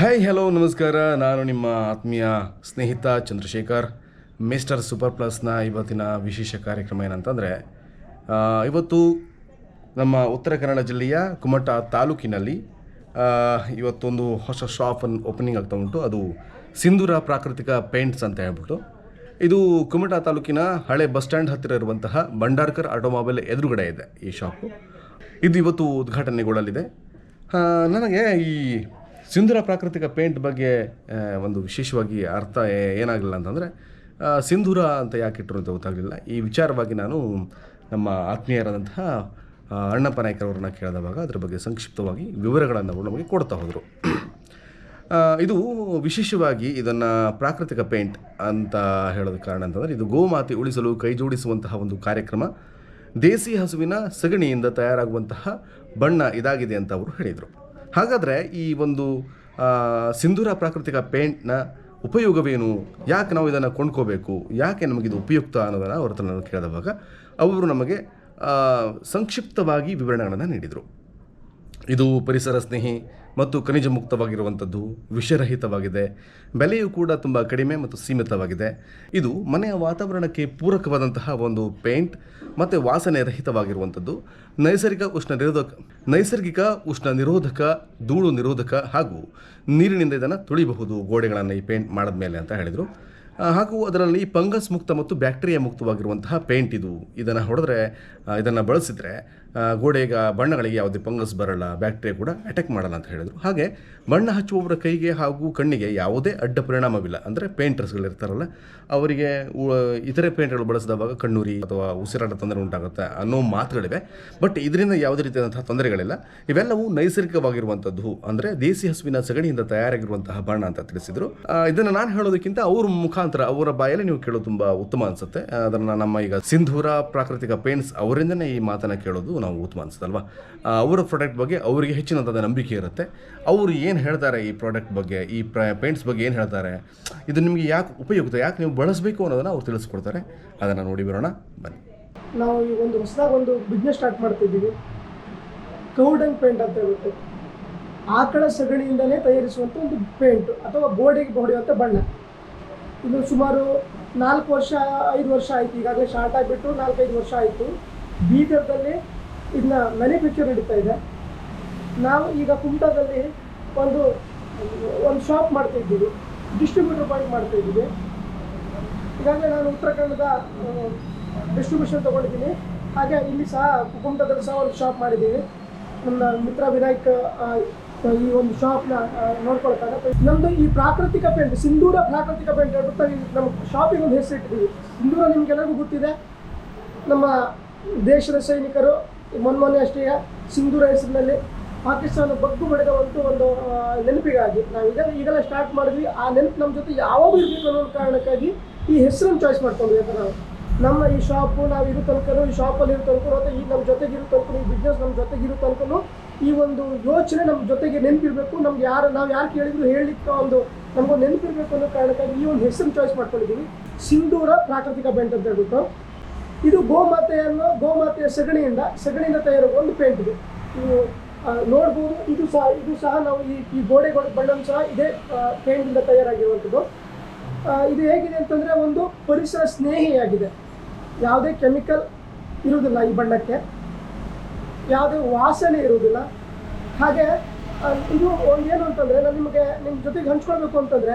Hi hello ನಮಸ್ಕಾರ. ನಾನು ನಿಮ್ಮ ಆತ್ಮೀಯ ಸ್ನೇಹಿತ ಚಂದ್ರಶೇಖರ್. ಮಿಸ್ಟರ್ ಸೂಪರ್ ಪ್ಲಸ್ನ ಇವತ್ತಿನ ವಿಶೇಷ ಕಾರ್ಯಕ್ರಮ ಏನಂತಂದರೆ ಇವತ್ತು ನಮ್ಮ ಉತ್ತರ ಕನ್ನಡ ಜಿಲ್ಲೆಯ ಕುಮಟ ತಾಲೂಕಿನಲ್ಲಿ ಇವತ್ತೊಂದು ಹೊಸ ಶಾಪನ್ನು ಓಪನಿಂಗ್ ಆಗ್ತಾ ಉಂಟು. ಅದು ಸಿಂಧೂರ ಪ್ರಾಕೃತಿಕ ಪೇಂಟ್ಸ್ ಅಂತ ಹೇಳ್ಬಿಟ್ಟು. ಇದು ಕುಮಟಾ ತಾಲೂಕಿನ ಹಳೆ ಬಸ್ ಸ್ಟ್ಯಾಂಡ್ ಹತ್ತಿರ ಇರುವಂತಹ ಭಂಡಾರ್ಕರ್ ಆಟೋಮೊಬೈಲ್ ಎದುರುಗಡೆ ಇದೆ ಈ ಶಾಪು ಇದು ಇವತ್ತು ಉದ್ಘಾಟನೆಗೊಳ್ಳಲಿದೆ. ನನಗೆ ಈ ಸಿಂಧೂರ ಪ್ರಾಕೃತಿಕ ಪೇಂಟ್ ಬಗ್ಗೆ ಒಂದು ವಿಶೇಷವಾಗಿ ಅರ್ಥ ಏನಾಗಲಿಲ್ಲ ಅಂತಂದರೆ ಸಿಂಧೂರ ಅಂತ ಯಾಕೆ ಇಟ್ಟರು ಅಂತ ಗೊತ್ತಾಗಲಿಲ್ಲ. ಈ ವಿಚಾರವಾಗಿ ನಾನು ನಮ್ಮ ಆತ್ಮೀಯರಾದಂತಹ ಅಣ್ಣಪ್ಪ ನಾಯ್ಕರವ್ರನ್ನ ಕೇಳಿದವಾಗ ಅದರ ಬಗ್ಗೆ ಸಂಕ್ಷಿಪ್ತವಾಗಿ ವಿವರಗಳನ್ನು ಅವರು ನಮಗೆ ಕೊಡ್ತಾ ಹೋದರು. ಇದು ವಿಶೇಷವಾಗಿ ಇದನ್ನು ಪ್ರಾಕೃತಿಕ ಪೇಂಟ್ ಅಂತ ಹೇಳೋದ ಕಾರಣ ಅಂತಂದರೆ, ಇದು ಗೋಮಾತೆ ಉಳಿಸಲು ಕೈಜೋಡಿಸುವಂತಹ ಒಂದು ಕಾರ್ಯಕ್ರಮ. ದೇಸಿ ಹಸುವಿನ ಸಗಣಿಯಿಂದ ತಯಾರಾಗುವಂತಹ ಬಣ್ಣ ಇದಾಗಿದೆ ಅಂತ ಅವರು ಹೇಳಿದರು. ಹಾಗಾದರೆ ಈ ಒಂದು ಸಿಂಧೂರ ಪ್ರಾಕೃತಿಕ ಪೇಂಟ್ನ ಉಪಯೋಗವೇನು? ಯಾಕೆ ನಾವು ಇದನ್ನು ಕೊಂಡ್ಕೋಬೇಕು? ಯಾಕೆ ನಮಗಿದು ಉಪಯುಕ್ತ ಅನ್ನೋದನ್ನು ಅವ್ರ ಹತ್ರ ನಾನು ಕೇಳಿದವಾಗ, ಅವರು ನಮಗೆ ಸಂಕ್ಷಿಪ್ತವಾಗಿ ವಿವರಣೆಗಳನ್ನು ನೀಡಿದರು. ಇದು ಪರಿಸರ ಸ್ನೇಹಿ ಮತ್ತು ಖನಿಜ ಮುಕ್ತವಾಗಿರುವಂಥದ್ದು ವಿಷರಹಿತವಾಗಿದೆ. ಬೆಲೆಯೂ ಕೂಡ ತುಂಬ ಕಡಿಮೆ ಮತ್ತು ಸೀಮಿತವಾಗಿದೆ. ಇದು ಮನೆಯ ವಾತಾವರಣಕ್ಕೆ ಪೂರಕವಾದಂತಹ ಒಂದು ಪೇಂಟ್ ಮತ್ತು ವಾಸನೆ ರಹಿತವಾಗಿರುವಂಥದ್ದು. ನೈಸರ್ಗಿಕ ಉಷ್ಣ ನಿರೋಧಕ, ನೈಸರ್ಗಿಕ ಉಷ್ಣ ನಿರೋಧಕ, ಧೂಳು ನಿರೋಧಕ ಹಾಗೂ ನೀರಿನಿಂದ ಇದನ್ನು ತುಳಿಬಹುದು ಗೋಡೆಗಳನ್ನು ಈ ಪೇಂಟ್ ಮಾಡಿದ ಮೇಲೆ ಅಂತ ಹೇಳಿದರು. ಹಾಗೂ ಅದರಲ್ಲಿ ಫಂಗಸ್ ಮುಕ್ತ ಮತ್ತು ಬ್ಯಾಕ್ಟೀರಿಯಾ ಮುಕ್ತವಾಗಿರುವಂತಹ ಪೇಂಟ್ ಇದು. ಇದನ್ನು ಹೊಡೆದ್ರೆ ಇದನ್ನು ಬಳಸಿದರೆ ಗೋಡೆಗ ಬಣ್ಣಗಳಿಗೆ ಯಾವುದೇ ಫಂಗಸ್ ಬರಲ್ಲ, ಬ್ಯಾಕ್ಟೀರಿಯಾ ಕೂಡ ಅಟ್ಯಾಕ್ ಮಾಡಲ್ಲ ಅಂತ ಹೇಳಿದರು. ಹಾಗೆ ಬಣ್ಣ ಹಚ್ಚುವವರ ಕೈಗೆ ಹಾಗೂ ಕಣ್ಣಿಗೆ ಯಾವುದೇ ಅಡ್ಡ ಪರಿಣಾಮವಿಲ್ಲ. ಅಂದರೆ ಪೇಂಟರ್ಸ್ಗಳಿರ್ತಾರಲ್ಲ ಅವರಿಗೆ ಇತರೆ ಪೇಂಟ್ಗಳು ಬಳಸಿದವಾಗ ಕಣ್ಣುರಿ ಅಥವಾ ಉಸಿರಾಟ ತೊಂದರೆ ಉಂಟಾಗುತ್ತೆ ಅನ್ನೋ ಮಾತುಗಳಿವೆ. ಬಟ್ ಇದರಿಂದ ಯಾವುದೇ ರೀತಿಯಾದಂತಹ ತೊಂದರೆಗಳಿಲ್ಲ. ಇವೆಲ್ಲವೂ ನೈಸರ್ಗಿಕವಾಗಿರುವಂಥದ್ದು ಅಂದರೆ ದೇಸಿ ಹಸುವಿನ ಸಗಣಿಯಿಂದ ತಯಾರಾಗಿರುವಂತಹ ಬಣ್ಣ ಅಂತ ತಿಳಿಸಿದರು. ಇದನ್ನು ನಾನು ಹೇಳೋದಕ್ಕಿಂತ ಅವ್ರ ಮುಖಾಂತರ, ಅವರ ಬಾಯಲ್ಲಿ ನೀವು ಕೇಳೋದು ತುಂಬ ಉತ್ತಮ ಅನಿಸುತ್ತೆ. ಅದನ್ನು ನಮ್ಮ ಈಗ ಸಿಂಧೂರ ಪ್ರಾಕೃತಿಕ ಪೇಂಟ್ಸ್ ಅವರಿಂದನೇ ಈ ಮಾತನ್ನು ಕೇಳೋದು ನಾವು ಉತ್ತಮ ಅನಿಸುತ್ತಲ್ವಾ ಅವರ ಪ್ರಾಡಕ್ಟ್ ಬಗ್ಗೆ ಅವರಿಗೆ ಹೆಚ್ಚಿನದಾದ ನಂಬಿಕೆ ಇರುತ್ತೆ. ಅವರು ಏನು ಹೇಳ್ತಾರೆ ಈ ಪ್ರಾಡಕ್ಟ್ ಬಗ್ಗೆ, ಈ ಪೇಂಟ್ಸ್ ಬಗ್ಗೆ ಏನು ಹೇಳ್ತಾರೆ? ಇದು ನಿಮಗೆ ಯಾಕೆ ಉಪಯುಕ್ತ ಯಾಕೆ ನೀವು ಬಳಸಬೇಕು ಅನ್ನೋದನ್ನು ಅವ್ರು ತಿಳಿಸ್ಕೊಡ್ತಾರೆ. ಅದನ್ನು ನೋಡಿ ಬರೋಣ, ಬನ್ನಿ. ನಾವು ಈ ಒಂದು ಹೊಸದಾಗಿ ಒಂದು ಬಿಸ್ನೆಸ್ ಸ್ಟಾರ್ಟ್ ಮಾಡ್ತಿದ್ದೀವಿ. ಕೌಡಂಗ್ ಪೇಂಟ್ ಅಂತ ಹೇಳ್ಬಿಟ್ಟು ಆಕಳ ಸಗಣಿಯಿಂದಲೇ ತಯಾರಿಸುವಂಥ ಒಂದು ಪೇಂಟ್ ಅಥವಾ ಗೋಡೆಗೆ ಹೊಡೆಯುವಂಥ ಬಣ್ಣ. ಇದು ಸುಮಾರು ನಾಲ್ಕು ವರ್ಷ, ಐದು ವರ್ಷ ಆಯಿತು. ಈಗಾಗಲೇ ಸ್ಟಾರ್ಟ್ ಆಗಿಬಿಟ್ಟು ನಾಲ್ಕೈದು ವರ್ಷ ಆಯಿತು. ಬೀದರ್ದಲ್ಲಿ ಇದನ್ನ ಮ್ಯಾನುಫ್ಯಾಕ್ಚರ್ ನಡೀತಾ ಇದೆ. ನಾವು ಈಗ ಕುಮಟಾದಲ್ಲಿ ಒಂದು ಒಂದು ಶಾಪ್ ಮಾಡ್ತಾ ಇದ್ದೀವಿ. ಡಿಸ್ಟ್ರಿಬ್ಯೂಟರ್ ಪಾಯಿಂಟ್ ಮಾಡ್ತಾ ಇದ್ದೀವಿ. ಈಗಾಗಲೇ ನಾನು ಉತ್ತರ ಕನ್ನಡದ ಡಿಸ್ಟ್ರಿಬ್ಯೂಷನ್ ತೊಗೊಂಡಿದ್ದೀನಿ. ಹಾಗೆ ಇಲ್ಲಿ ಸಹ ಕುಮಟದಲ್ಲಿ ಸಹ ಒಂದು ಶಾಪ್ ಮಾಡಿದ್ದೀವಿ. ನನ್ನ ಮಿತ್ರ ವಿನಾಯಕ್ ಈ ಒಂದು ಶಾಪ್ನ ನೋಡ್ಕೊಳ್ತಾರೆ ನಮ್ಮದು ಈ ಪ್ರಾಕೃತಿಕ ಪೇಂಟ್ ಸಿಂಧೂರ ಪ್ರಾಕೃತಿಕ ಪೇಂಟ್ ಹೇಳ್ಬಿಟ್ಟು ನಮ್ಮ ಶಾಪಿಗೆ ಒಂದು ಹೆಸರಿಟ್ಟಿದ್ದೀವಿ. ಸಿಂಧೂರ ನಿಮ್ಗೆಲ್ಲರಿಗೂ ಗೊತ್ತಿದೆ. ನಮ್ಮ ದೇಶದ ಸೈನಿಕರು ಮೊನ್ನೆ ಮೊನ್ನೆ ಅಷ್ಟೇ ಸಿಂಧೂರ ರೈಸ್ನಲ್ಲಿ ಪಾಕಿಸ್ತಾನ ಬಗ್ಗು ಬಡಿದ ಒಂದು ಒಂದು ನೆನಪಿಗಾಗಿ ನಾವು ಈಗ, ಈಗೆಲ್ಲ ಸ್ಟಾರ್ಟ್ ಮಾಡಿದ್ವಿ. ಆ ನೆನಪು ನಮ್ಮ ಜೊತೆ ಯಾವಾಗ ಇರಬೇಕು ಅನ್ನೋ ಕಾರಣಕ್ಕಾಗಿ ಈ ಹೆಸರನ್ನು ಚಾಯ್ಸ್ ಮಾಡ್ಕೊಂಡ್ವಿ ಅಂತ ನಾವು. ನಮ್ಮ ಈ ಶಾಪು ನಾವು ಇರೋ ತನಕನೂ ಈ ಶಾಪಲ್ಲಿ ಇರೋ ತನಕ ಅಥವಾ ಈ ನಮ್ಮ ಜೊತೆಗೆ ಇರೋ ತನಕ ಈ ಬಿಸ್ನೆಸ್ ನಮ್ಮ ಜೊತೆಗೆ ಇರೋ ತನಕನೂ ಈ ಒಂದು ಯೋಚನೆ ನಮ್ಮ ಜೊತೆಗೆ ನೆನಪಿರಬೇಕು. ನಮ್ಗೆ ಯಾರು, ನಾವು ಯಾರು ಕೇಳಿದ್ರು ಹೇಳಲಿಕ್ಕೆ ಒಂದು ನಮಗೊಂದು ನೆನಪಿರಬೇಕು ಅನ್ನೋ ಕಾರಣಕ್ಕಾಗಿ ಈ ಒಂದು ಹೆಸರನ್ನು ಚಾಯ್ಸ್ ಮಾಡ್ಕೊಂಡಿದ್ದೀವಿ ಸಿಂಧೂರ ಪ್ರಾಕೃತಿಕ ಬೆಂಟ್ ಅಂತ ಹೇಳ್ಬಿಟ್ಟು. ಇದು ಗೋಮಾತೆಯನ್ನು ಗೋಮಾತೆಯ ಸಗಣಿಯಿಂದ ಸಗಣಿಯಿಂದ ತಯಾರು ಒಂದು ಪೇಂಟ್ ಇದೆ. ನೀವು ನೋಡ್ಬೋದು, ಇದು ಸಹ ಇದು ಸಹ ನಾವು ಈ ಈ ಗೋಡೆಗಳ ಬಣ್ಣವು ಸಹ ಇದೇ ಪೇಂಟಿಂದ ತಯಾರಾಗಿರುವಂಥದ್ದು. ಇದು ಹೇಗಿದೆ ಅಂತಂದರೆ ಒಂದು ಪರಿಸರ ಸ್ನೇಹಿಯಾಗಿದೆ. ಯಾವುದೇ ಕೆಮಿಕಲ್ ಇರುವುದಿಲ್ಲ ಈ ಬಣ್ಣಕ್ಕೆ. ಯಾವುದೇ ವಾಸನೆ ಇರುವುದಿಲ್ಲ. ಹಾಗೆ ಇದು ಒಂದು ಏನು ಅಂತಂದರೆ, ನಾನು ನಿಮಗೆ, ನಿಮ್ಮ ಜೊತೆಗೆ ಹಂಚ್ಕೊಳ್ಬೇಕು ಅಂತಂದರೆ,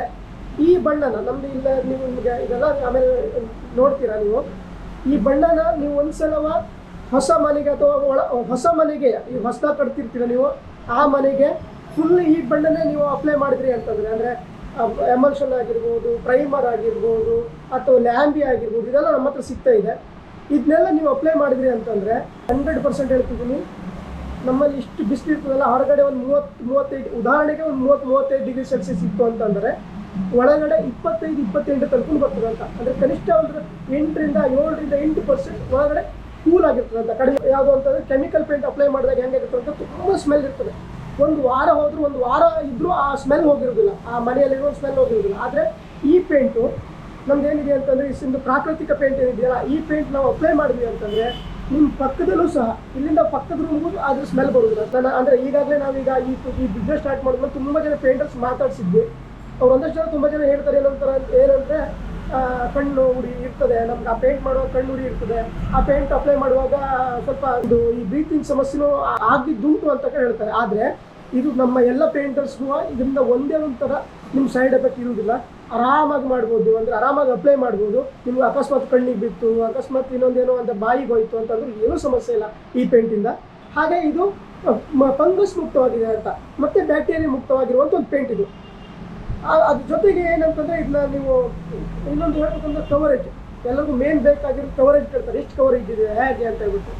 ಈ ಬಣ್ಣನ ನಮ್ಮದು ಇಲ್ಲ, ನೀವು ನಿಮಗೆ ಇದೆಲ್ಲ ಆಮೇಲೆ ನೋಡ್ತೀರಾ ನೀವು? ಈ ಬಣ್ಣನ ನೀವು ಒಂದ್ಸಲವ ಹೊಸ ಮನೆಗೆ ಅಥವಾ ಒಳ ಹೊಸ ಮನೆಗೆ, ಈ ಹೊಸ ಕಟ್ತಿರ್ತೀರ ನೀವು, ಆ ಮನೆಗೆ ಫುಲ್ ಈ ಬಣ್ಣನೇ ನೀವು ಅಪ್ಲೈ ಮಾಡಿದ್ರಿ ಅಂತಂದರೆ, ಅಂದರೆ ಎಮಲ್ಷನ್ ಆಗಿರ್ಬೋದು ಪ್ರೈಮರ್ ಆಗಿರ್ಬೋದು, ಅಥವಾ ಲ್ಯಾಂಬಿ ಆಗಿರ್ಬೋದು, ಇದೆಲ್ಲ ನಮ್ಮ ಹತ್ರ ಸಿಗ್ತಾ ಇದೆ. ಇದನ್ನೆಲ್ಲ ನೀವು ಅಪ್ಲೈ ಮಾಡಿದ್ರಿ ಅಂತಂದರೆ ಹಂಡ್ರೆಡ್ ಪರ್ಸೆಂಟ್ ಹೇಳ್ತಿದ್ದೀನಿ. ನಮ್ಮಲ್ಲಿ ಇಷ್ಟು ಬಿಸಿಲು ಇರ್ತದಲ್ಲ ಹೊರಗಡೆ ಒಂದು ಮೂವತ್ತು ಮೂವತ್ತೈದು ಉದಾಹರಣೆಗೆ ಒಂದು ಮೂವತ್ತು ಮೂವತ್ತೈದು ಡಿಗ್ರಿ ಸೆಲ್ಸಿಯಸ್ ಇತ್ತು ಅಂತಂದರೆ ಒಳಗಡೆ ಇಪ್ಪತ್ತೈದು, ಇಪ್ಪತ್ತೆಂಟು ತಲುಪಲು ಬರ್ತದೆ ಅಂತ. ಅಂದರೆ ಕನಿಷ್ಠ ಒಂದು ಎಂಟರಿಂದ ಏಳರಿಂದ ಎಂಟು ಪರ್ಸೆಂಟ್ ಒಳಗಡೆ ಕೂಲ್ ಆಗಿರ್ತದೆ ಅಂತ. ಕಡಿಮೆ ಯಾವುದು ಅಂತಂದರೆ ಕೆಮಿಕಲ್ ಪೇಂಟ್ ಅಪ್ಲೈ ಮಾಡಿದಾಗ ಹೆಂಗಾಗಿರ್ತದೆ ಅಂತ ತುಂಬ ಸ್ಮೆಲ್ ಇರ್ತದೆ. ಒಂದು ವಾರ ಹೋದರೂ, ಒಂದು ವಾರ ಇದ್ದರೂ ಆ ಸ್ಮೆಲ್ ಹೋಗಿರೋದಿಲ್ಲ. ಆ ಮನೆಯಲ್ಲಿರೋ ಸ್ಮೆಲ್ ಹೋಗಿರೋದಿಲ್ಲ. ಆದರೆ ಈ ಪೇಂಟು ನಮ್ದು ಏನಿದೆ ಅಂತಂದರೆ ಸಿಂಧು ಪ್ರಾಕೃತಿಕ ಪೇಂಟ್ ಏನಿದೆಯಲ್ಲ, ಈ ಪೇಂಟ್ ನಾವು ಅಪ್ಲೈ ಮಾಡಿದ್ವಿ ಅಂತಂದರೆ ನಿಮ್ಮ ಪಕ್ಕದಲ್ಲೂ ಸಹ, ಇಲ್ಲಿಂದ ಪಕ್ಕದ ರೂಮ್ಗೂ ಅದ್ರ ಸ್ಮೆಲ್ ಬರೋದಿಲ್ಲ. ನಾನು ಅಂದರೆ ಈಗಾಗಲೇ ನಾವೀಗ ಈ ಈ ಬಿಸ್ನೆಸ್ ಸ್ಟಾರ್ಟ್ ಮಾಡಿದ್ಮೇಲೆ ತುಂಬ ಜನ ಪೇಂಟರ್ಸ್ ಮಾತಾಡ್ಸಿದ್ವಿ. ಅವ್ರು ಒಂದಷ್ಟು ಜನ ತುಂಬ ಜನ ಹೇಳ್ತಾರೆ ಏನಂತಾರೆ ಏನಂದರೆ ಕಣ್ಣು ಉಡಿ ಇರ್ತದೆ. ನಮ್ಗೆ ಆ ಪೇಂಟ್ ಮಾಡುವಾಗ ಕಣ್ಣು ಉಡಿ ಇರ್ತದೆ. ಆ ಪೇಂಟ್ ಅಪ್ಲೈ ಮಾಡುವಾಗ ಸ್ವಲ್ಪ ಇದು ಈ ಬ್ರೀತಿಂಗ್ ಸಮಸ್ಯೆನೂ ಆಗಿದ್ದುಂಟು ಅಂತ ಹೇಳ್ತಾರೆ. ಆದರೆ ಇದು ನಮ್ಮ ಎಲ್ಲ ಪೇಂಟರ್ಸ್ಗೂ ಇದರಿಂದ ಒಂದೇ ಒಂಥರ ನಿಮ್ಮ ಸೈಡ್ ಎಫೆಕ್ಟ್ ಇರುವುದಿಲ್ಲ. ಆರಾಮಾಗಿ ಮಾಡ್ಬೋದು. ಅಂದರೆ ಆರಾಮಾಗಿ ಅಪ್ಲೈ ಮಾಡ್ಬೋದು. ನಿಮ್ಗೆ ಅಕಸ್ಮಾತ್ ಕಣ್ಣಿಗೆ ಬಿತ್ತು, ಅಕಸ್ಮಾತ್ ಇನ್ನೊಂದೇನೋ ಅಂತ ಬಾಯಿಗೆ ಹೋಯ್ತು ಅಂತಂದ್ರೆ ಏನೂ ಸಮಸ್ಯೆ ಇಲ್ಲ ಈ ಪೇಂಟಿಂದ ಹಾಗೆ ಇದು ಫಂಗಸ್ ಮುಕ್ತವಾಗಿದೆ ಅಂತ. ಮತ್ತೆ ಬ್ಯಾಕ್ಟೀರಿಯಾ ಮುಕ್ತವಾಗಿರುವಂಥ ಒಂದು ಪೇಂಟ್ ಇದು. ಅದ್ರ ಜೊತೆಗೆ ಏನಂತಂದ್ರೆ ಇದನ್ನ ನೀವು ಇನ್ನೊಂದು ಹೇಳ್ಬೇಕಂದ್ರೆ ಕವರೇಜ್ ಎಲ್ಲರಿಗೂ ಮೇನ್ ಬೇಕಾಗಿರೋ ಕವರೇಜ್ ಕೇಳ್ತಾರೆ. ಎಷ್ಟು ಕವರೇಜ್ ಇದೆ, ಹೇಗೆ ಅಂತ ಹೇಳ್ಬಿಟ್ಟು.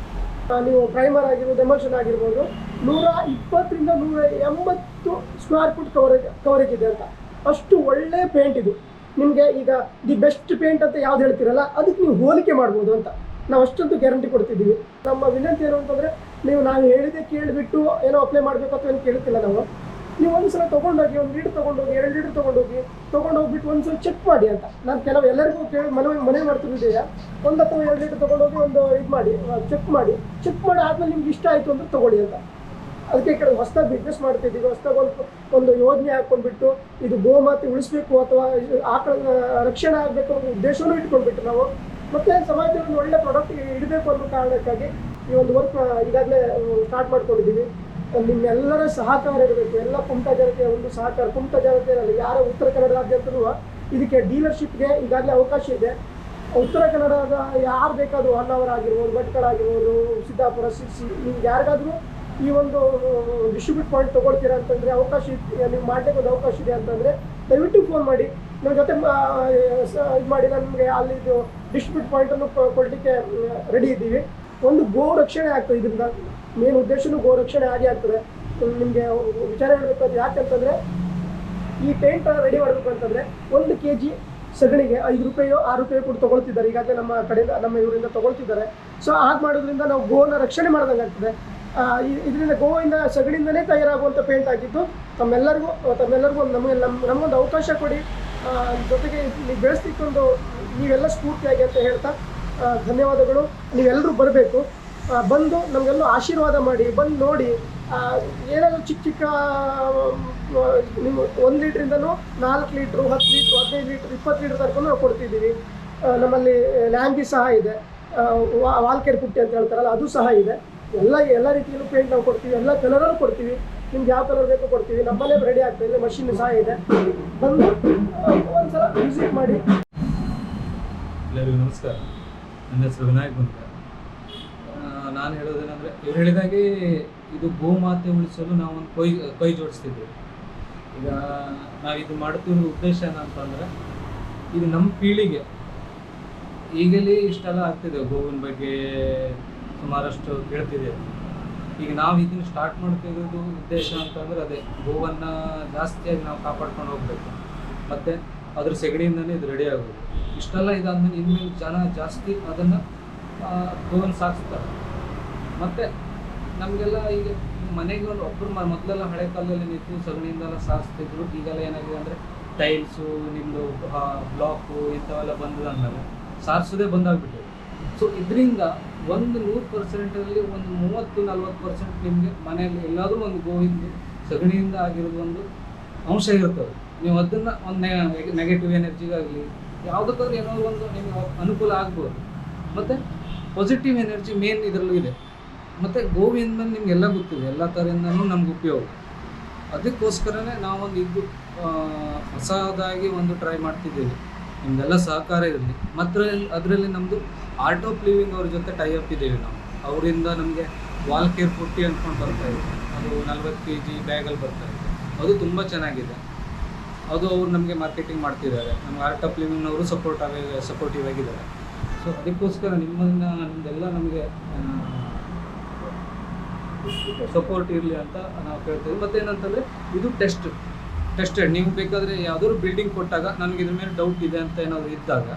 ನೀವು ಪ್ರೈಮರ್ ಆಗಿರ್ಬೋದು ಎಮೋಷನ್ ಆಗಿರ್ಬೋದು, ನೂರ ಇಪ್ಪತ್ತರಿಂದ ನೂರ ಎಂಬತ್ತು ಸ್ಕ್ವೇರ್ ಫುಟ್ ಕವರೇಜ್ ಕವರೇಜ್ ಇದೆ ಅಂತ. ಅಷ್ಟು ಒಳ್ಳೆ ಪೇಂಟ್ ಇದು. ನಿಮಗೆ ಈಗ ದಿ ಬೆಸ್ಟ್ ಪೇಂಟ್ ಅಂತ ಯಾವ್ದು ಹೇಳ್ತೀರಲ್ಲ, ಅದಕ್ಕೆ ನೀವು ಹೋಲಿಕೆ ಮಾಡ್ಬೋದು ಅಂತ. ನಾವು ಅಷ್ಟೊಂದು ಗ್ಯಾರಂಟಿ ಕೊಡ್ತಿದ್ದೀವಿ. ನಮ್ಮ ವಿನಂತಿ ಏನು ಅಂತಂದರೆ, ನೀವು ನಾವು ಹೇಳಿದೆ ಕೇಳಿಬಿಟ್ಟು ಏನೋ ಅಪ್ಲೈ ಮಾಡಬೇಕು ಅಥವಾ ಏನು ಕೇಳ್ತಿಲ್ಲ ನಾವು. ನೀವು ಒಂದ್ಸಲ ತೊಗೊಂಡೋಗಿ, ಒಂದು ಲೀಟರ್ ತೊಗೊಂಡೋಗಿ, ಎರಡು ಲೀಟರ್ ತೊಗೊಂಡೋಗಿ, ತೊಗೊಂಡೋಗ್ಬಿಟ್ಟು ಒಂದ್ಸಲ ಚೆಕ್ ಮಾಡಿ ಅಂತ. ನಾನು ಕೆಲವು ಎಲ್ಲರಿಗೂ ಕೇಳಿ ಮನೆ ಮನೆ ಮಾಡ್ತಿದ್ದೀಯ? ಒಂದು ಅಥವಾ ಎರಡು ಲೀಟರ್ ತೊಗೊಂಡೋಗಿ ಒಂದು ಇದು ಮಾಡಿ ಚೆಕ್ ಮಾಡಿ. ಚೆಕ್ ಮಾಡಿ ಆದ್ಮೇಲೆ ನಿಮ್ಗೆ ಇಷ್ಟ ಆಯಿತು ಅಂದ್ರೆ ತೊಗೊಳ್ಳಿ ಅಂತ. ಅದಕ್ಕೆ ಕಡೆ ಹೊಸದಾಗಿ ಬಿಸ್ನೆಸ್ ಮಾಡ್ತಿದ್ದೀವಿ. ಹೊಸದಾಗಿ ಒಂದು ಒಂದು ಯೋಜನೆ ಹಾಕ್ಕೊಂಡ್ಬಿಟ್ಟು ಇದು ಗೋಮಾತೆ ಉಳಿಸ್ಬೇಕು ಅಥವಾ ಆಕಳ ರಕ್ಷಣೆ ಆಗಬೇಕು ಅನ್ನೋ ಉದ್ದೇಶವೂ ಇಟ್ಕೊಂಡ್ಬಿಟ್ಟು ನಾವು ಮತ್ತೆ ಸಮಾಜದಲ್ಲಿ ಒಂದು ಒಳ್ಳೆ ಪ್ರಾಡಕ್ಟ್ ಇಡಬೇಕು ಅನ್ನೋ ಕಾರಣಕ್ಕಾಗಿ ಈ ಒಂದು ವರ್ಕ್ ಈಗಾಗಲೇ ಸ್ಟಾರ್ಟ್ ಮಾಡ್ಕೊಂಡಿದ್ದೀವಿ. ನಿಮ್ಮೆಲ್ಲರ ಸಹಕಾರ ಇರಬೇಕು. ಎಲ್ಲ ಕುಮಟ ಜನತೆಯ ಒಂದು ಸಹಕಾರ. ಕುಮಟ ಜನತೆ ಅಲ್ಲ, ಯಾರ ಉತ್ತರ ಕನ್ನಡ ರಾಜ್ಯದಲ್ಲೂ ಇದಕ್ಕೆ ಡೀಲರ್ಶಿಪ್ಗೆ ಈಗಾಗಲೇ ಅವಕಾಶ ಇದೆ. ಉತ್ತರ ಕನ್ನಡದ ಯಾರು ಬೇಕಾದರೂ ಹೊನ್ನಾವರ ಆಗಿರ್ಬೋದು, ಭಟ್ಕಳ ಆಗಿರ್ಬೋದು, ಸಿದ್ದಾಪುರ, ಸಿರ್ಸಿ ನಿಮ್ಗೆ ಯಾರಿಗಾದರೂ ಈ ಒಂದು ಡಿಸ್ಟ್ರಿಬ್ಯೂಟ್ ಪಾಯಿಂಟ್ ತೊಗೊಳ್ತೀರಾ ಅಂತಂದರೆ ಅವಕಾಶ ನೀವು ಮಾಡಲಿಕ್ಕೆ ಒಂದು ಅವಕಾಶ ಇದೆ ಅಂತಂದರೆ ದಯವಿಟ್ಟು ಫೋನ್ ಮಾಡಿ. ನಿಮ್ಮ ಜೊತೆ ಇದು ಮಾಡಿ, ನಮಗೆ ಅಲ್ಲಿ ಇದು ಡಿಸ್ಟ್ರಿಬ್ಯೂಟ್ ಪಾಯಿಂಟನ್ನು ಕೊಡಲಿಕ್ಕೆ ರೆಡಿ ಇದ್ದೀವಿ. ಒಂದು ಗೋ ರಕ್ಷಣೆ ಆಗ್ತದೆ ಇದರಿಂದ. ಮೇನ್ ಉದ್ದೇಶನೂ ಗೋ ರಕ್ಷಣೆ ಆಗೇ ಆಗ್ತದೆ ನಿಮಗೆ ವಿಚಾರ ಹೇಳಬೇಕಾದ್ರೆ ಯಾಕಂತಂದರೆ ಈ ಪೇಂಟ್ ರೆಡಿ ಮಾಡಬೇಕು ಅಂತಂದರೆ ಒಂದು ಕೆ ಜಿ ಸಗಣಿಗೆ ಐದು ರೂಪಾಯೋ ಆರು ರೂಪಾಯಿ ಕೊಟ್ಟು ತಗೊಳ್ತಿದ್ದಾರೆ. ಈಗಾಗಲೇ ನಮ್ಮ ಕಡೆಯಿಂದ, ನಮ್ಮ ಇವರಿಂದ ತಗೊಳ್ತಿದ್ದಾರೆ. ಸೊ ಹಾಗೆ ಮಾಡೋದ್ರಿಂದ ನಾವು ಗೋನ ರಕ್ಷಣೆ ಮಾಡ್ದಂಗೆ ಆಗ್ತದೆ. ಇದರಿಂದ ಗೋವಿಂದ ಸಗಣಿಯಿಂದನೇ ತಯಾರಾಗುವಂಥ ಪೇಂಟ್ ಆಗಿದ್ದು ತಮ್ಮೆಲ್ಲರಿಗೂ ತಮ್ಮೆಲ್ಲರಿಗೂ ಒಂದು ನಮಗೆ ನಮ್ಮ ನಮಗೊಂದು ಅವಕಾಶ ಕೊಡಿ. ಜೊತೆಗೆ ನೀವು ಬೆಳೆಸ್ಲಿಕ್ಕೊಂದು ನೀವೆಲ್ಲ ಸ್ಫೂರ್ತಿಯಾಗಿ ಅಂತ ಹೇಳ್ತಾ ಧನ್ಯವಾದಗಳು. ನೀವೆಲ್ಲರೂ ಬರಬೇಕು. ಬಂದು ನಮಗೆಲ್ಲ ಆಶೀರ್ವಾದ ಮಾಡಿ, ಬಂದು ನೋಡಿ ಏನಾದರೂ ಚಿಕ್ಕ ಚಿಕ್ಕ ನಿಮ್ಮ ಒಂದು ಲೀಟ್ರಿಂದನೂ ನಾಲ್ಕು ಲೀಟ್ರು, ಹತ್ತು ಲೀಟ್ರು, ಹದಿನೈದು ಲೀಟ್ರ್, ಇಪ್ಪತ್ತು ಲೀಟ್ರ್ ತನಕ ನಾವು ಕೊಡ್ತಿದ್ದೀವಿ. ನಮ್ಮಲ್ಲಿ ಲ್ಯಾಂಗಿ ಸಹ ಇದೆ. ವಾಲ್ಕೇರ್ ಪುಟ್ಟಿ ಅಂತ ಹೇಳ್ತಾರಲ್ಲ, ಅದು ಸಹ ಇದೆ. ಎಲ್ಲ ಎಲ್ಲ ರೀತಿಯಲ್ಲೂ ಪೇಂಟ್ ನಾವು ಕೊಡ್ತೀವಿ. ಎಲ್ಲ ಕಲರಲ್ಲೂ ಕೊಡ್ತೀವಿ. ನಿಮ್ಗೆ ಯಾವ ಕಲರ್ ಬೇಕೋ ಕೊಡ್ತೀವಿ. ನಮ್ಮಲ್ಲೇ ರೆಡಿ ಆಗ್ತಾ ಇದೆ ಮಷಿನ್ ಸಹ ಇದೆ. ಬಂದು ಒಂದ್ಸಲ ವಿಸಿಟ್ ಮಾಡಿ. ಎಲ್ಲರಿಗೂ ನಮಸ್ಕಾರ. ನನ್ನ ಹೆಸರು ವಿನಾಯಕ್ ಅಂತ ನಾನು ಹೇಳೋದೇನೆಂದರೆ, ಇವ್ರು ಹೇಳಿದಾಗೆ ಇದು ಗೋಮಾತೆ ಉಳಿಸಲು ನಾವು ಒಂದು ಕೈ ಕೈ ಜೋಡಿಸ್ತಿದ್ವಿ. ಈಗ ನಾವು ಇದು ಮಾಡ್ತಿರೋ ಉದ್ದೇಶ ಏನಂತಂದರೆ, ಇದು ನಮ್ಮ ಪೀಳಿಗೆ ಈಗಲೇ ಇಷ್ಟೆಲ್ಲ ಆಗ್ತಿದೆ ಗೋವಿನ ಬಗ್ಗೆ ಸುಮಾರಷ್ಟು ಕೇಳ್ತಿದೆ. ಈಗ ನಾವು ಇದನ್ನ ಸ್ಟಾರ್ಟ್ ಮಾಡ್ತಿರೋದು ಉದ್ದೇಶ ಅಂತಂದ್ರೆ ಅದೇ, ಗೋವನ್ನು ಜಾಸ್ತಿಯಾಗಿ ನಾವು ಕಾಪಾಡ್ಕೊಂಡು ಹೋಗ್ಬೇಕು. ಮತ್ತು ಅದ್ರ ಸೆಗಣಿಯಿಂದನೇ ಇದು ರೆಡಿ ಆಗೋದು. ಇಷ್ಟೆಲ್ಲ ಇದಾದ್ಮೇಲೆ ಇನ್ಮೇಲೆ ಜನ ಜಾಸ್ತಿ ಅದನ್ನು ತಗೊಂಡು ಸಾಗಿಸ್ತಾರೆ ಮತ್ತು ನಮಗೆಲ್ಲ ಈಗ ಮನೆಗೆ ಒಂದು ಒಬ್ಬರು ಮೊದಲೆಲ್ಲ ಹಳೆ ಕಾಲದಲ್ಲಿ ನಿಂತು ಸಗಣಿಯಿಂದೆಲ್ಲ ಸಾರಿಸ್ತಿದ್ರು. ಈಗೆಲ್ಲ ಏನಾಗಿದೆ ಅಂದರೆ ಟೈಲ್ಸು ನಿಮ್ಮದು ಬ್ಲಾಕು ಇಂಥವೆಲ್ಲ ಬಂದದಂದಮೇಲೆ ಸಾರಿಸೋದೇ ಬಂದಾಗ್ಬಿಟ್ಟಿದೆ. ಸೊ ಇದರಿಂದ ಒಂದು ನೂರು ಪರ್ಸೆಂಟಲ್ಲಿ ಒಂದು ಮೂವತ್ತು, ನಲ್ವತ್ತು ಪರ್ಸೆಂಟ್ ನಿಮಗೆ ಮನೆಯಲ್ಲಿ ಎಲ್ಲಾದರೂ ಒಂದು ಗೋವಿಂದು ಸಗಣಿಯಿಂದ ಆಗಿರೋದು ಒಂದು ಅಂಶ ಇರ್ತದೆ. ನೀವು ಅದನ್ನ ಒಂದು ನೆಗೆಟಿವ್ ಎನರ್ಜಿಗಾಗಲಿ ಯಾವುದಕ್ಕಾದ್ರೂ ಏನೋ ಒಂದು ನಿಮಗೆ ಅನುಕೂಲ ಆಗ್ಬೋದು. ಮತ್ತು ಪಾಸಿಟಿವ್ ಎನರ್ಜಿ ಮೇನ್ ಇದರಲ್ಲೂ ಇದೆ. ಮತ್ತು ಗೋವಿಂದ ನಿಮಗೆಲ್ಲ ಗೊತ್ತಿದೆ, ಎಲ್ಲ ಥರದಿಂದನೂ ನಮ್ಗೆ ಉಪಯೋಗ. ಅದಕ್ಕೋಸ್ಕರನೇ ನಾವೊಂದು ಇದು ಹೊಸದಾಗಿ ಒಂದು ಟ್ರೈ ಮಾಡ್ತಿದ್ದೀವಿ. ನಿಮ್ದೆಲ್ಲ ಸಹಕಾರ ಇರಲಿ. ಮತ್ತು ಅದರಲ್ಲಿ ನಮ್ಮದು ಆರ್ಟ್ ಆಫ್ ಲಿವಿಂಗ್ ಅವ್ರ ಜೊತೆ ಟೈ ಅಪ್ ಇದ್ದೀವಿ ನಾವು. ಅವರಿಂದ ನಮಗೆ ವಾಲ್ ಕೇರ್ ಪುಟ್ಟಿ ಅಂದ್ಕೊಂಡು ಬರ್ತಾ ಇದೆ. ಅದು ನಲ್ವತ್ತು ಕೆ ಜಿ ಬ್ಯಾಗಲ್ಲಿ ಬರ್ತಾ ಇದೆ. ಅದು ತುಂಬ ಚೆನ್ನಾಗಿದೆ. ಅದು ಅವ್ರು ನಮಗೆ ಮಾರ್ಕೆಟಿಂಗ್ ಮಾಡ್ತಿದ್ದಾರೆ. ನಮ್ಗೆ ಆರ್ಟ್ ಆಫ್ ಲಿವಿಂಗ್ನವರು ಸಪೋರ್ಟ್ ಆಗಿ ಸಪೋರ್ಟಿವ್ ಆಗಿದ್ದಾರೆ. ಸೊ ಅದಕ್ಕೋಸ್ಕರ ನಿಮ್ಮನ್ನ, ನಿಮ್ದೆಲ್ಲ ನಮಗೆ ಸಪೋರ್ಟ್ ಇರಲಿ ಅಂತ ನಾವು ಕೇಳ್ತೀವಿ ಮತ್ತೆ ಏನಂತಂದರೆ ಇದು ಟೆಸ್ಟ್ ಟೆಸ್ಟೆಡ್ ನೀವು ಬೇಕಾದರೆ ಯಾವುದಾದ್ರು ಬಿಲ್ಡಿಂಗ್ ಕೊಟ್ಟಾಗ ನಮ್ಗೆ ಇದ್ರ ಮೇಲೆ ಡೌಟ್ ಇದೆ ಅಂತ ಏನಾದರೂ ಇದ್ದಾಗ,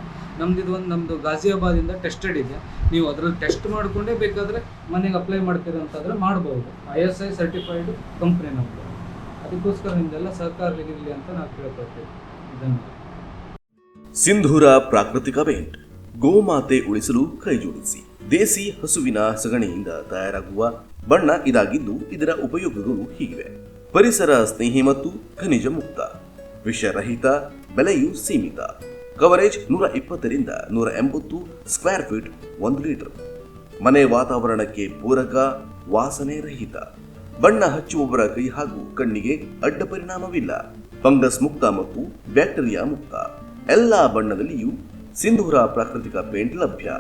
ನಮ್ದು ಇದು ಒಂದು ನಮ್ಮದು ಗಾಜಿಯಾಬಾದಿಂದ ಟೆಸ್ಟೆಡ್ ಇದೆ. ನೀವು ಅದರಲ್ಲಿ ಟೆಸ್ಟ್ ಮಾಡಿಕೊಂಡೇ ಬೇಕಾದರೆ ಮನೆಗೆ ಅಪ್ಲೈ ಮಾಡ್ತೀರ ಅಂತಂದರೆ ಮಾಡ್ಬೋದು. I S I certified company ನಮ್ಮದು ಅದಕ್ಕೋಸ್ಕರ ನಿಮ್ದೆಲ್ಲ ಸಹಕಾರ ಇರಲಿ ಅಂತ ನಾವು ಕೇಳ್ಕೊಳ್ತೇವೆ. ಸಿಂಧೂರ ಪ್ರಾಕೃತಿಕ ಬೆಂಟ್ ಗೋಮಾತೆ ಉಳಿಸಲು ಕೈಜೋಡಿಸಿ ದೇಸಿ ಹಸುವಿನ ಸಗಣಿಯಿಂದ ತಯಾರಾಗುವ ಬಣ್ಣ ಇದಾಗಿದ್ದು ಇದರ ಉಪಯೋಗಗಳು ಹೀಗಿವೆ. ಪರಿಸರ ಸ್ನೇಹಿ ಮತ್ತು ಖನಿಜ ಮುಕ್ತ. ವಿಷರಹಿತ, ಬೆಲೆಯು ಸೀಮಿತ. ಕವರೇಜ್ ನೂರ ಇಪ್ಪತ್ತರಿಂದ ನೂರ ಎಂಬತ್ತು ಸ್ಕ್ವೇರ್ ಫೀಟ್ ಒಂದು ಲೀಟರ್. ಮನೆ ವಾತಾವರಣಕ್ಕೆ ಪೂರಕ, ವಾಸನೆ ರಹಿತ. ಬಣ್ಣ ಹಚ್ಚುವವರ ಕೈ ಹಾಗೂ ಕಣ್ಣಿಗೆ ಅಡ್ಡ ಪರಿಣಾಮವಿಲ್ಲ. ಫಂಗಸ್ ಮುಕ್ತ ಮತ್ತು ಬ್ಯಾಕ್ಟೀರಿಯಾ ಮುಕ್ತ. ಎಲ್ಲಾ ಬಣ್ಣದಲ್ಲಿಯೂ ಸಿಂಧೂರ ಪ್ರಾಕೃತಿಕ ಪೇಂಟ್ ಲಭ್ಯ.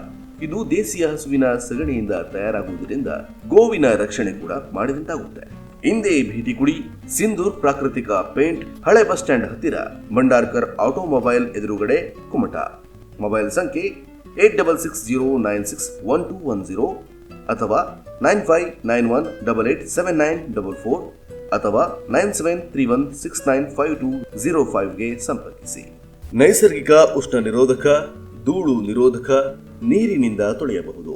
ಇದು ದೇಸಿಯ ಹಸುವಿನ ಸಗಣಿಯಿಂದ ತಯಾರಾಗುವುದರಿಂದ ಗೋವಿನ ರಕ್ಷಣೆ ಕೂಡ ಮಾಡಿದಂತಾಗುತ್ತೆ. ಹಿಂದೆ ಭೇಟಿ ಕುಡಿ ಸಿಂಧೂರ್ ಪ್ರಾಕೃತಿಕ ಪೇಂಟ್ ಹಳೆ ಬಸ್ ಸ್ಟ್ಯಾಂಡ್ ಹತ್ತಿರ. ಭಂಡಾರ್ಕರ್ ಆಟೋಮೊಬೈಲ್ ಎದುರುಗಡೆ ಕುಮಟ. ಮೊಬೈಲ್ ಸಂಖ್ಯೆ eight double six zero nine six one two one zero ಅಥವಾ nine five nine one double eight seven nine double four ಅಥವಾ nine seven three one six nine five two zero ಫೈವ್ಗೆ ಸಂಪರ್ಕಿಸಿ. ನೈಸರ್ಗಿಕ ಉಷ್ಣ ನಿರೋಧಕ ಧೂಳು ನಿರೋಧಕ, ನೀರಿನಿಂದ ತೊಳೆಯಬಹುದು.